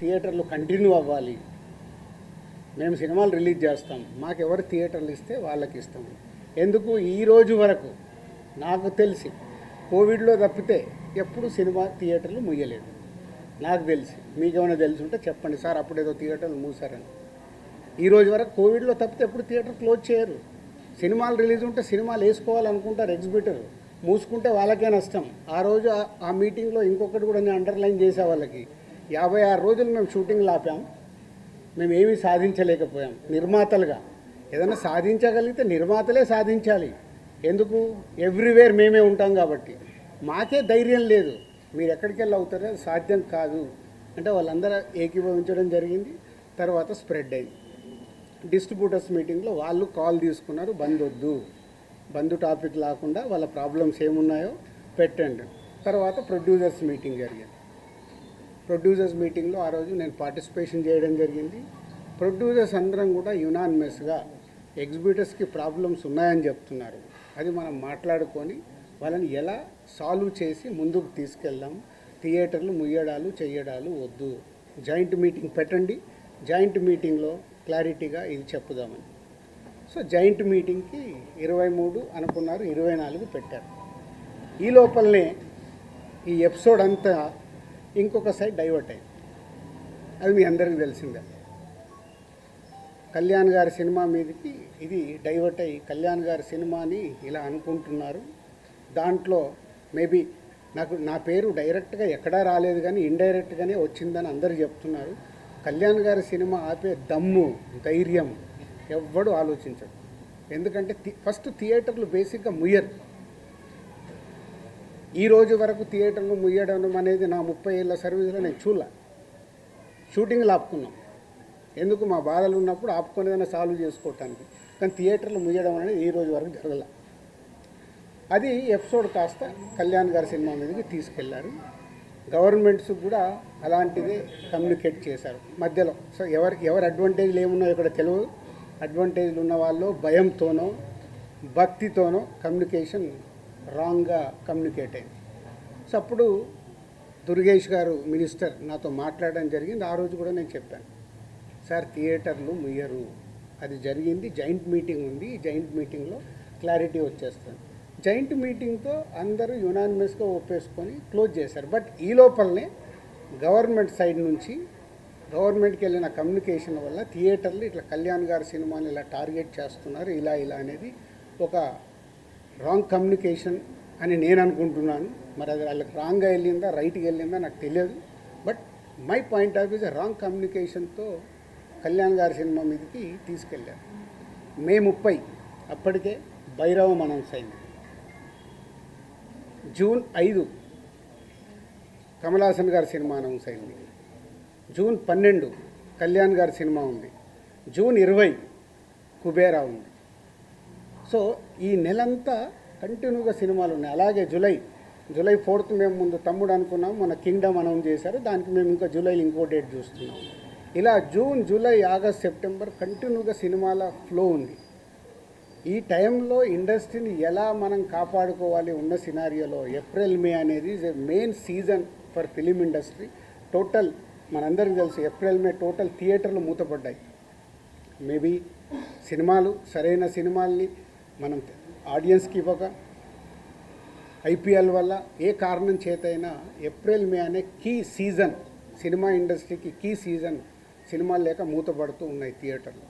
థియేటర్లు కంటిన్యూ అవ్వాలి. మేము సినిమాలు రిలీజ్ చేస్తాం. మాకు ఎవరు థియేటర్లు ఇస్తే వాళ్ళకి ఇస్తాము ఎందుకు? ఈ రోజు వరకు నాకు తెలిసి కోవిడ్లో తప్పితే ఎప్పుడు సినిమా థియేటర్లు ముయ్యలేదు. నాకు తెలిసి. మీకేమైనా తెలిసి ఉంటే చెప్పండి. సార్ అప్పుడేదో థియేటర్లు మూసారని ఈ రోజు వరకు కోవిడ్లో తప్పితే ఎప్పుడు థియేటర్ క్లోజ్ చేయరు. సినిమాలు రిలీజ్ ఉంటే సినిమాలు వేసుకోవాలనుకుంటారు ఎగ్జిబిటర్. మూసుకుంటే వాళ్ళకే నష్టం. ఆ రోజు ఆ మీటింగ్లో ఇంకొకటి కూడా నేను అండర్లైన్ చేసే వాళ్ళకి. యాభై ఆరు రోజులు మేము షూటింగ్లు ఆపాం మేము ఏమీ సాధించలేకపోయాం. నిర్మాతలుగా. ఏదైనా సాధించగలిగితే నిర్మాతలే సాధించాలి. ఎందుకు? ఎవ్రీవేర్ మేమే ఉంటాం కాబట్టి. మాకే ధైర్యం లేదు. మీరు ఎక్కడికి వెళ్ళి అవుతారో అది సాధ్యం కాదు. అంటే వాళ్ళందరూ ఏకీభవించడం జరిగింది. తర్వాత స్ప్రెడ్ అయింది. డిస్ట్రిబ్యూటర్స్ మీటింగ్లో వాళ్ళు కాల్ తీసుకున్నారు బంద్ వద్దు. బంద్ టాపిక్ లేకుండా వాళ్ళ ప్రాబ్లమ్స్ ఏమున్నాయో పెట్టండి. తర్వాత ప్రొడ్యూసర్స్ మీటింగ్ జరిగింది. ప్రొడ్యూసర్స్ మీటింగ్లో ఆ రోజు నేను పార్టిసిపేషన్ చేయడం జరిగింది. ప్రొడ్యూసర్స్ అందరం కూడా యునానిమస్గా ఎగ్జిబిటర్స్కి ప్రాబ్లమ్స్ ఉన్నాయని చెప్తున్నారు. అది మనం మాట్లాడుకొని వాళ్ళని ఎలా సాల్వ్ చేసి ముందుకు తీసుకెళ్దాం. థియేటర్లు ముయ్యడాలు చెయ్యడాలు వద్దు. జాయింట్ మీటింగ్ పెట్టండి. జాయింట్ మీటింగ్లో క్లారిటీగా ఇది చెప్పుదామని. సో జాయింట్ మీటింగ్కి ఇరవై మూడు అనుకున్నారు ఇరవై నాలుగు పెట్టారు. ఈ లోపలనే ఈ ఎపిసోడ్ అంతా ఇంకొక సైడ్ డైవర్ట్ అయింది. అది మీ అందరికీ తెలిసిందే. కళ్యాణ్ గారి సినిమా మీదకి ఇది డైవర్ట్ అయ్యి కళ్యాణ్ గారి సినిమాని ఇలా అనుకుంటున్నారు. దాంట్లో మేబీ నాకు నా పేరు డైరెక్ట్గా ఎక్కడా రాలేదు కానీ ఇండైరెక్ట్గానే వచ్చిందని అందరూ చెప్తున్నారు. కళ్యాణ్ గారి సినిమా ఆపే దమ్ము ధైర్యం ఎవ్వడు ఆలోచించడు. ఎందుకంటే థి- ఫస్ట్ థియేటర్లు బేసిక్గా ముయ్యరు. ఈ రోజు వరకు థియేటర్లు ముయ్యడం అనేది నా ముప్పై ఏళ్ళ సర్వీస్లో నేను చూడలే. షూటింగ్లు ఆపుకున్నాం. ఎందుకు మా బాధలు ఉన్నప్పుడు ఆపుకునేదైనా సాల్వ్ చేసుకోవటానికి. కానీ థియేటర్లు ముయ్యడం అనేది ఈ రోజు వరకు జరగల. అది ఎపిసోడ్ కాస్త కళ్యాణ్ గారి సినిమా మీదకి తీసుకెళ్ళారు. గవర్నమెంట్స్ కూడా అలాంటిదే కమ్యూనికేట్ చేశారు. మధ్యలో సో ఎవరు ఎవరు అడ్వాంటేజ్లు ఏమున్నాయో ఇక్కడ తెలుగు అడ్వాంటేజ్లు ఉన్న వాళ్ళు భయంతోనో భక్తితోనో కమ్యూనికేషన్ రాంగ్గా కమ్యూనికేట్ అయింది. సో అప్పుడు దుర్గేష్ గారు మినిస్టర్ నాతో మాట్లాడడం జరిగింది. ఆ రోజు కూడా నేను చెప్పాను. సార్ థియేటర్లు ముయ్యరు. అది జరిగింది. జాయింట్ మీటింగ్ ఉంది. ఈ జాయింట్ మీటింగ్లో క్లారిటీ వచ్చేస్తుంది. జాయింట్ మీటింగ్తో అందరూ యునానిమస్గా ఒప్పేసుకొని క్లోజ్ చేశారు. బట్ ఈ లోపలనే గవర్నమెంట్ సైడ్ నుంచి గవర్నమెంట్కి వెళ్ళిన కమ్యూనికేషన్ వల్ల థియేటర్లు ఇట్లా కళ్యాణ్ గారి సినిమాని ఇలా టార్గెట్ చేస్తున్నారు. ఇలా ఇలా అనేది ఒక రాంగ్ కమ్యూనికేషన్ అని నేను అనుకుంటున్నాను. మరి అది వాళ్ళకి రాంగ్గా వెళ్ళిందా రైట్గా వెళ్ళిందా నాకు తెలియదు. But my point of views wrong కమ్యూనికేషన్తో Kalyan గారి సినిమా మీదకి తీసుకెళ్ళారు. మే ముప్పై అప్పటికే భైరవం అనౌన్స్ అయింది. జూన్ ఐదు కమలాసన్ గారి సినిమా అనౌన్స్ అయింది. జూన్ పన్నెండు కళ్యాణ్ గారి సినిమా ఉంది. జూన్ ఇరవై కుబేరా ఉంది. సో ఈ నెలంతా కంటిన్యూగా సినిమాలు ఉన్నాయి. అలాగే జూలై జూలై ఫోర్త్ మేము ముందు తమ్ముడు అనుకున్నాం మన కింగ్డమ్ అనౌన్స్ చేశారు. దానికి మేము ఇంకా జూలైలో ఇంకో డేట్ చూస్తున్నాం. ఇలా జూన్ జూలై ఆగస్ట్ సెప్టెంబర్ కంటిన్యూగా సినిమాల ఫ్లో ఉంది. ఈ టైంలో ఇండస్ట్రీని ఎలా మనం కాపాడుకోవాలి ఉన్న సినారియోలో ఏప్రిల్ మే అనేది is a main season for film industry total మనందరికీ తెలుసు ఏప్రిల్ మే టోటల్ థియేటర్లు మూతపడ్డాయి. మేబీ సినిమాలు సరైన సినిమాల్ని మనం ఆడియన్స్కి ఇవ్వక ఐపీఎల్ వల్ల ఏ కారణం చేతైనా ఏప్రిల్ మే అనే కీ సీజన్ సినిమా ఇండస్ట్రీకి కీ సీజన్ సినిమాలు లేక మూతపడుతూ ఉన్నాయి థియేటర్లు.